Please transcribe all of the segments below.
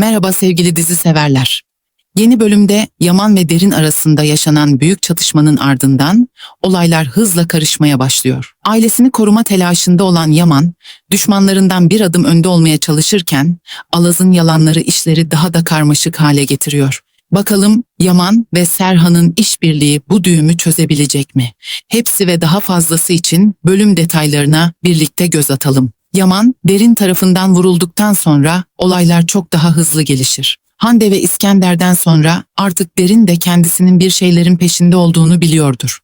Merhaba sevgili dizi severler. Yeni bölümde Yaman ve Derin arasında yaşanan büyük çatışmanın ardından olaylar hızla karışmaya başlıyor. Ailesini koruma telaşında olan Yaman, düşmanlarından bir adım önde olmaya çalışırken Alaz'ın yalanları işleri daha da karmaşık hale getiriyor. Bakalım Yaman ve Serhan'ın işbirliği bu düğümü çözebilecek mi? Hepsi ve daha fazlası için bölüm detaylarına birlikte göz atalım. Yaman, Derin tarafından vurulduktan sonra olaylar çok daha hızlı gelişir. Hande ve İskender'den sonra artık Derin de kendisinin bir şeylerin peşinde olduğunu biliyordur.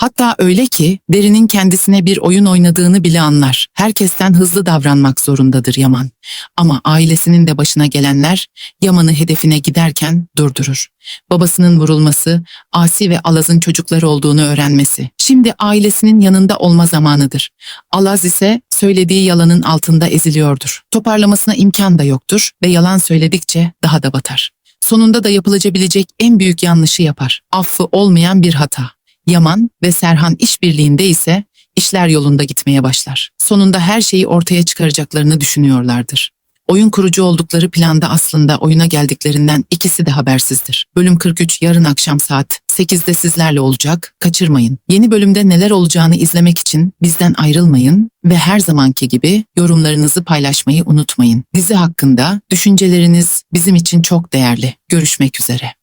Hatta öyle ki Derin'in kendisine bir oyun oynadığını bile anlar. Herkesten hızlı davranmak zorundadır Yaman. Ama ailesinin de başına gelenler Yaman'ı hedefine giderken durdurur. Babasının vurulması, Asi ve Alaz'ın çocukları olduğunu öğrenmesi. Şimdi ailesinin yanında olma zamanıdır. Alaz ise söylediği yalanın altında eziliyordur. Toparlamasına imkan da yoktur ve yalan söyledikçe daha da batar. Sonunda da yapılabilecek en büyük yanlışı yapar. Affı olmayan bir hata. Yaman ve Serhan işbirliğinde ise işler yolunda gitmeye başlar. Sonunda her şeyi ortaya çıkaracaklarını düşünüyorlardır. Oyun kurucu oldukları planda aslında oyuna geldiklerinden ikisi de habersizdir. Bölüm 43 yarın akşam saat 8'de sizlerle olacak. Kaçırmayın. Yeni bölümde neler olacağını izlemek için bizden ayrılmayın ve her zamanki gibi yorumlarınızı paylaşmayı unutmayın. Dizi hakkında düşünceleriniz bizim için çok değerli. Görüşmek üzere.